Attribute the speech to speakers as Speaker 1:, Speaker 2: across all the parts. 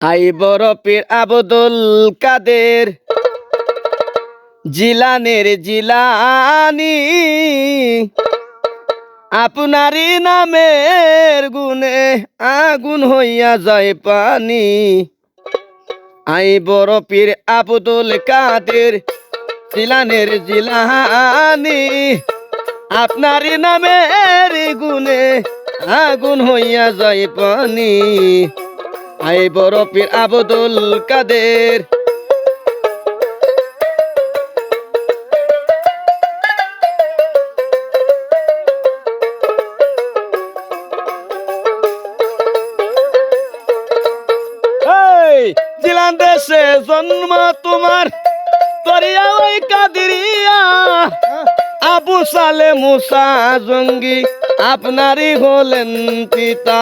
Speaker 1: I বড় পীর আবদুল কাদের। জিলানের জিলানি। আপনারই নামের গুণে আগুন হইয়া যায় পানি। আই বড় পীর আবদুল কাদের। জিলানের জিলানি। আপনারই নামের গুণে আগুন হইয়া যায় পানি। আই বড় পীর আবদুল কাদের। জিলান দেশে জন্ম তোমার তরিয়া ওই কাদিরিয়া। আবু সালে মুসা জঙ্গি, আপনারই হলেন পিতা।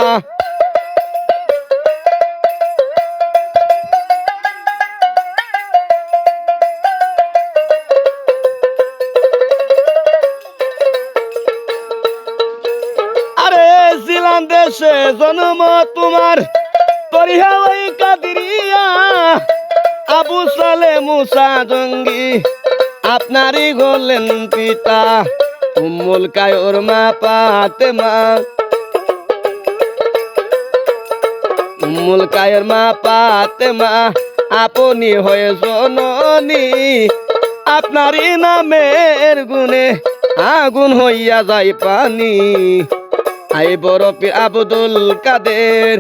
Speaker 1: দেশে জন্ম তোমার। ওই কাদিরিয়া, আবু সালে মুসা জঙ্গি। আপনারই গলেন পিতা, উম্মুল কায়র মা পাতে মা উম্মুল কায়র মা পাতে মা আপনি হয়ে জননী। আপনারই নামের গুণে আগুন হইয়া যায় পানি। আই বড় পীর আব্দুল কাদের।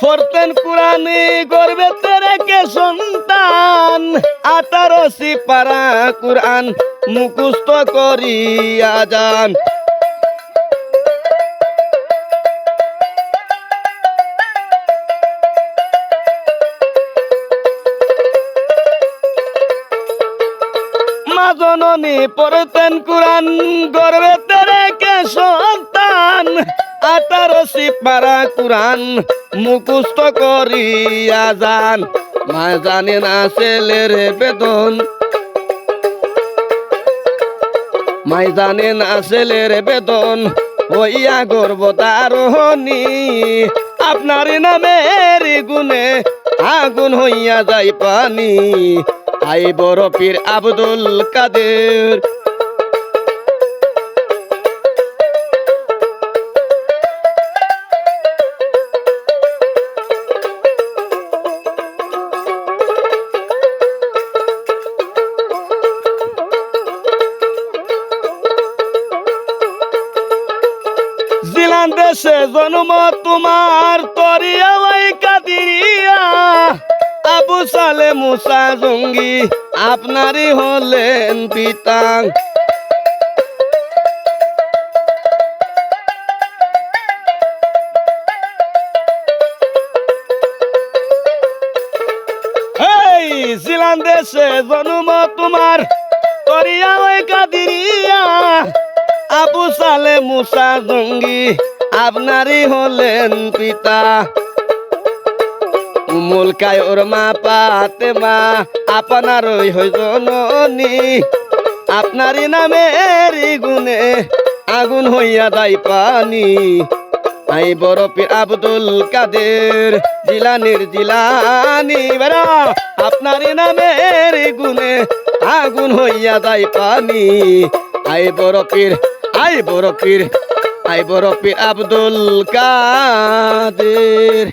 Speaker 1: ফরতেন সন্তান আঠারো পারা কুরআন মুখস্থ করিয়া যান। মা জননী পড়তেন গর্বে তেরে কে সন্তান? আঠারো পারা কুরআন মুখস্থ করিয়া যান। মা জানে না ছেলের বেদন। মাই জানে না ছেলের বেদন, হইয়া গর্ব তারহনি আপনার নামের গুণে আগুন হইয়া যায় পানি। আই বড় পীর আব্দুল কাদের। দেশে জন্ম তোমার তরিয়া আবু সালে মুসা জঙ্গি, আপনারই হলেন পিতা। জিলান দেশে জন্ম তোমার তরিয়া ওই কাদিরিয়া। আবু সালে মুসা জঙ্গি, আপনারই হলেন পিতা। উমুল কায়র মা পাতে মা আপনারই হই জননী। আপনারই নামের গুণে আগুন হইয়া যায় পানি। আই পীর আব্দুল কাদের, জিলানির জিলানি। বেড়া, আপনারই নামের গুণে আগুন হইয়া যায় পানি। আই বড় পীর আই বড় পীর আই পীর আব্দুল কাদের।